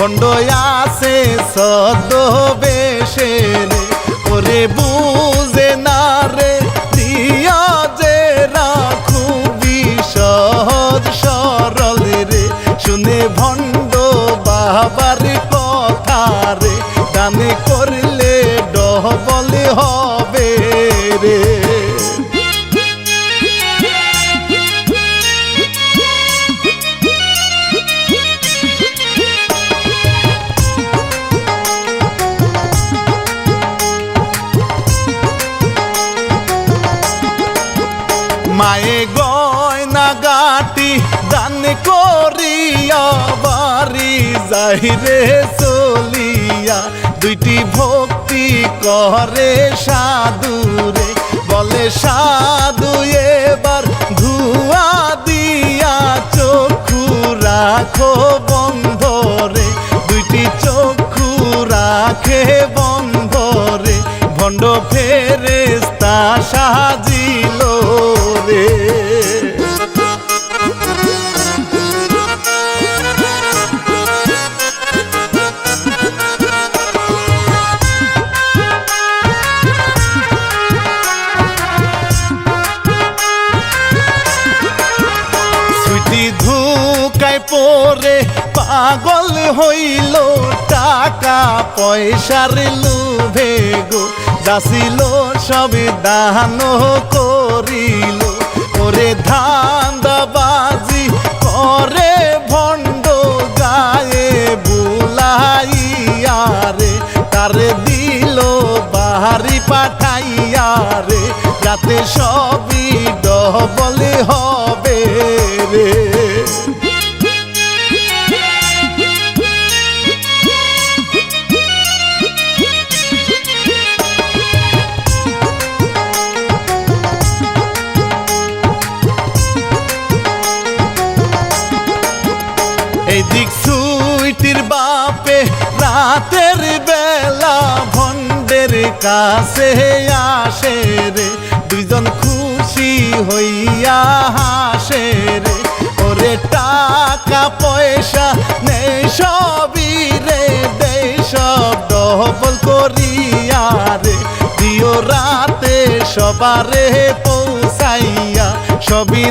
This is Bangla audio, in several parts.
ভণ্ড আছে সদ মায়ে গয়না গাটি, দান করিয়া বাড়ি যাইরে চলিয়া। দুইটি ভক্তি করে সাধুরে, বলে সাধু এবার ধুয়া দিয়া চক্ষু রাখো বন্ধরে। দুইটি চক্ষু রাখে বন্ধরে, ভণ্ড ফেরেস্তা সাজিল পাগল হইল টাকা পয়সার লুভে গো। যাছিল সব দান করিল। ওরে ধান্দাবাজি করে ভণ্ড গায়ে বুলাইয়া রে। তারে দিল বাহারি পাঠাইয়া রে। যাতে সবই ডবলে হবে কাছে আসে রে, দুইজন খুশি হইয়া হাসে রে। ওরে টাকা পয়সা নেই সবই রে, দে সব ডবল করিয়া রে। দিও রাতে সবারে পৌঁছাইয়া সবই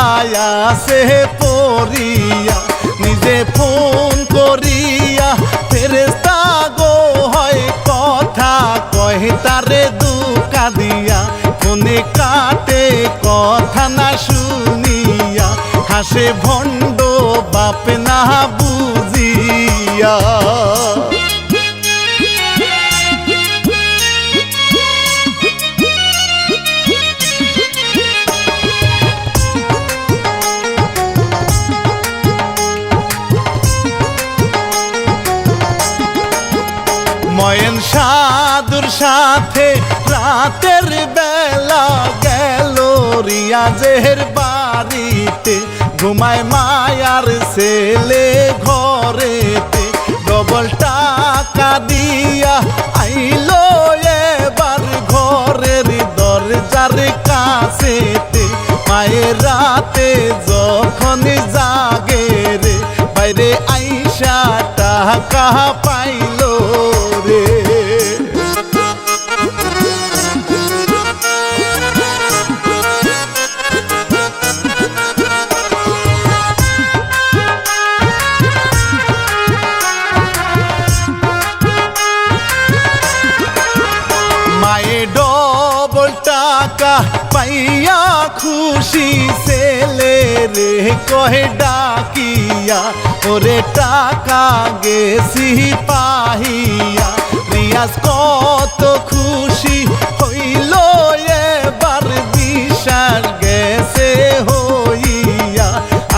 দুকায়া সে পড়িয়া নিজে ফোন করিয়া ফেরেস্তা গো হয় কথা কহে তারে দুকা দিয়া ফোনে কাটে কথা না শুনিয়া, হাসে ভণ্ড বাপ না বুঝিয়া। সাথে রাতের বেলা গেল রিয়াজের বাড়িতে। ঘুমায় মায়ার ছেলে ঘরেতে। ডবল টাকা দিয়া আইলো এবার ঘরের দরজার কাছেতে। মায়ের রাতে যখন জাগে রে, বাইরে আইসা টাকা কহে ডাকিয়া, ওরে টাকা গেছি পাহিয়া। রিয়াজ কত খুশি হইল এবার দিশার গেছে হইয়া।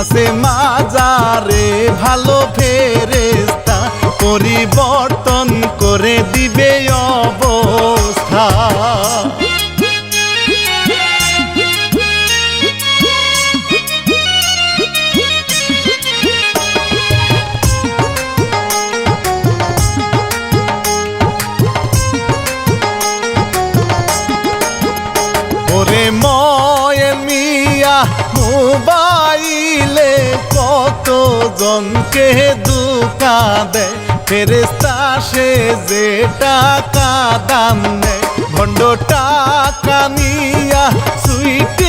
আছে মাজারে ভালো ফেরেস্তা পরিবর্তন করে দিবে জনকে দুকা দেয় ফেরেস্তা সে যে টাকা দাম নেয় ভণ্ড টাকা নিয়া সুইটির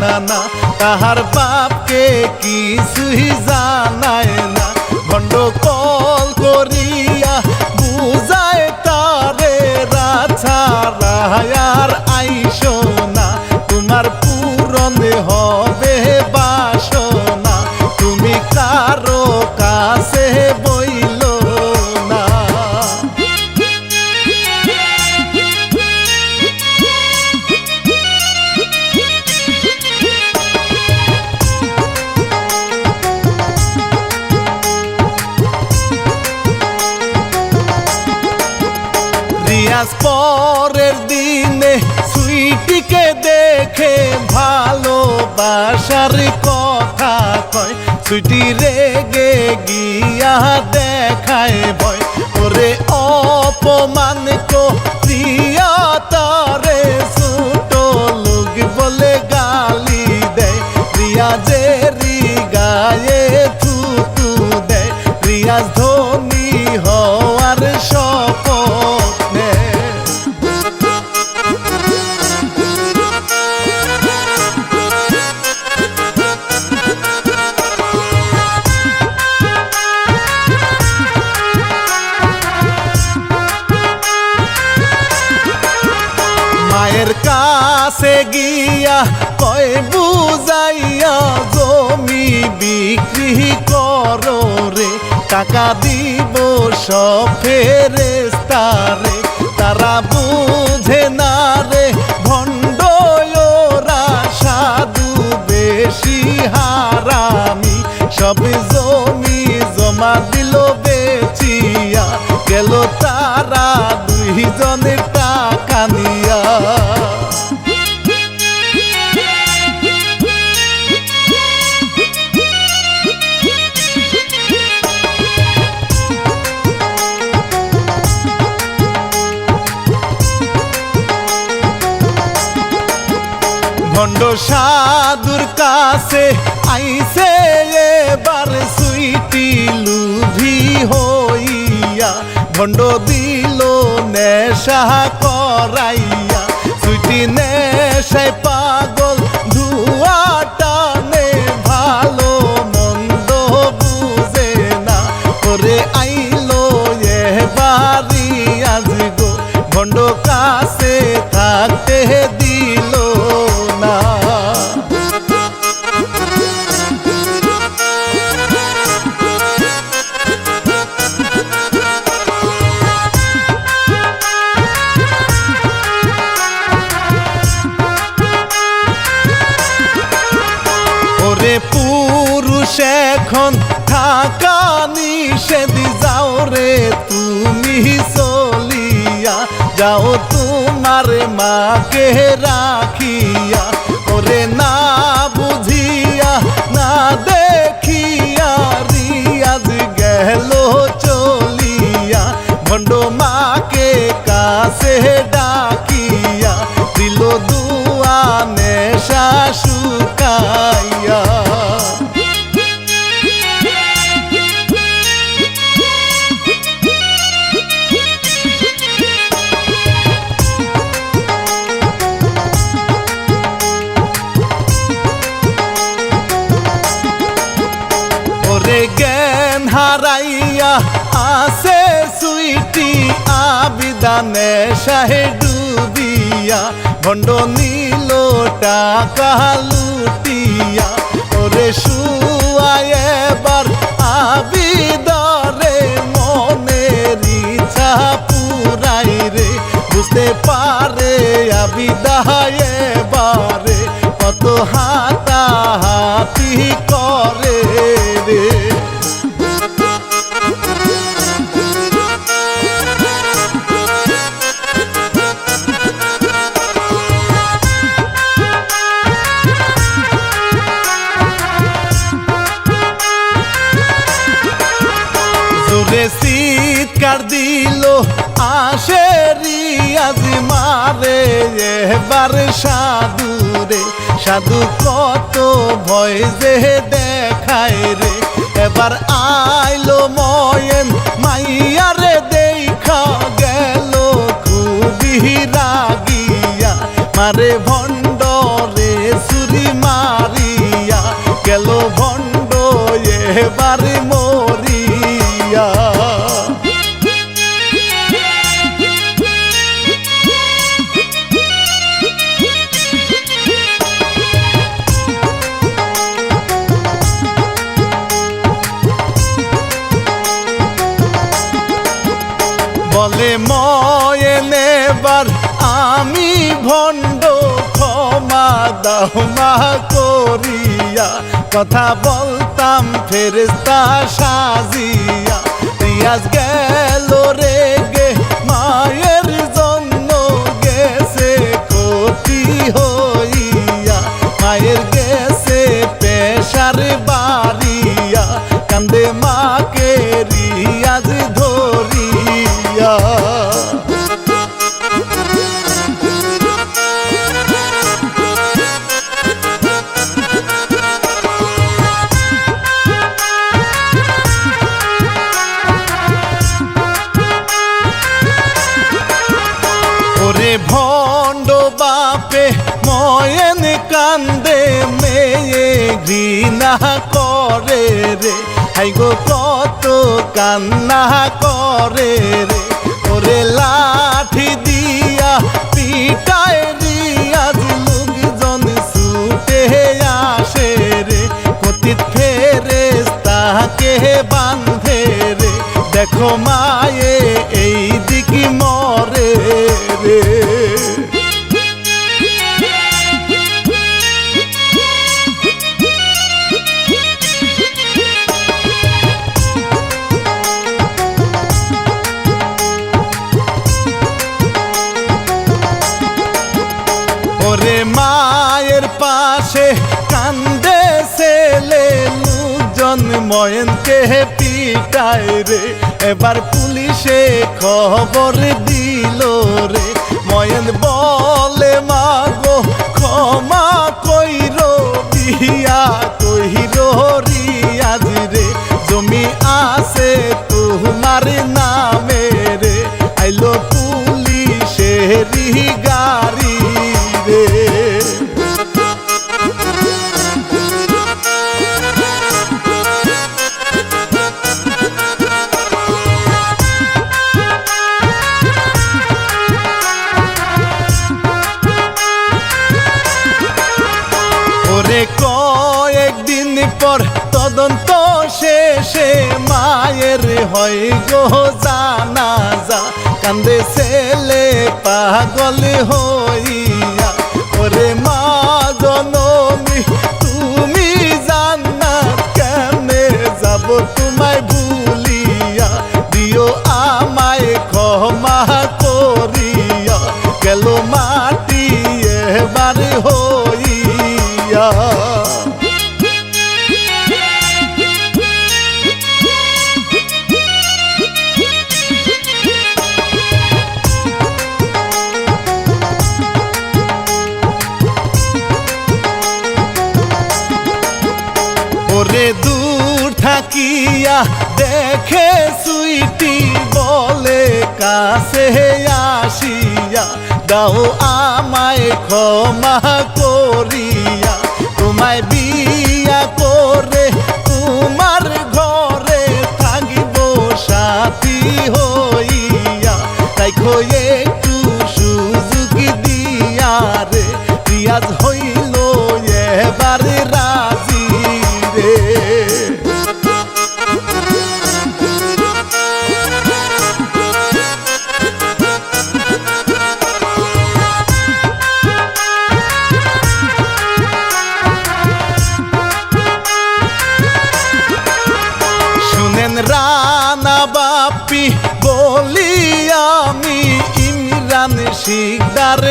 না না তাহার বাপকে কিছুই জানায় না। ভণ্ড কল করিয়া বুঝায় তারে রাছা রায়ার আইসো না। তোমার রিয়াজ পরের দিনে সুইটিকে দেখে ভালোবাসার কথা কয়। সুইটি রেগে গিয়া দেখায় ভয়। ওরে অপমান বিক্রি করো রে, টাকা দিব সব ফেরেস্তারে তারা বুঝে না রে ভণ্ড সাধু বেশি হারামি। সব জমি জমা দিল বেচিয়া, গেল তারা দুইজনের ভণ্ড সাধুর কাছে আইসে এবার সুইটি লুভি হইয়া, ভণ্ড দিল নেশা করাইয়া। সুইটি নেশায় পাগল ধুয়া টানে ভালো মন্দ বুঝে না। করে আইলো এবারি আজ গো ভণ্ড কাছে থাকতে মাকে রাখিয়া দানে শাহে ডুবিয়া, ভণ্ড নীল টাকা লুটিয়া ওরে শুয়ায় এবার আবিদরে মনের ইচ্ছা পুরাই রে। বুঝতে পারে আবিদায় এবারে কত হাতা রিয়াজ মারে, এবার সাধুরে। সাধু কত ভয় যে দেখায় রে। এবার আইলো ময়েন, মাইয়ারে দেখা গেল খুবই রাগিয়া। মারে ভণ্ডরে সুরি মারিয়া, গেল ভণ্ড, এবার দাও মা করিয়া। কথা বলতাম ফেরেস্তা সাজিয়া। রিয়াজ গেল কান্দে মেয়ে ঘৃণা করে রে। হাইগো কত কান্না করে রে। ওরে লাঠি দিয়া, পিটায় রিয়াজ লোকজন ছুটে আসে রে। পতিত ফেরে তাকে বান্ধে রে। দেখো মায়ে, এই দিকে মরে রে। লোকজন ময়নকে পিটায় রে এবার পুলিশে খবর দিল রে। ময়ন বলে মাগো ক্ষমা কয়েকদিন পর তদন্ত শেষে মায়ের হয় গো জানাজা। কান্দে ছেলে পাগল হইয়া, ওরে মা জননী দেখে সুইটি বলে কাছে আসিয়া দাও আমায় ক্ষমা করিয়া। তোমায় নানা বাপি বলি আমি ইমরান শিকদার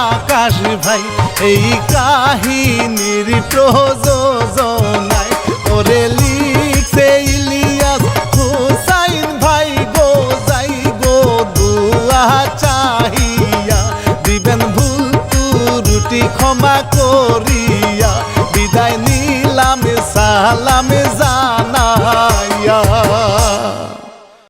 আকাশ ভাই। এই কাহিনীর প্রযোজনায় ওরে লিখছে ইলিয়াস হুসাইন ভাই, গো যাই গো দুয়া চাহিয়া। দিবেন ভুল তুরুটি ক্ষমা করিয়া। বিদায় নিলাম, সালাম জানাইয়া।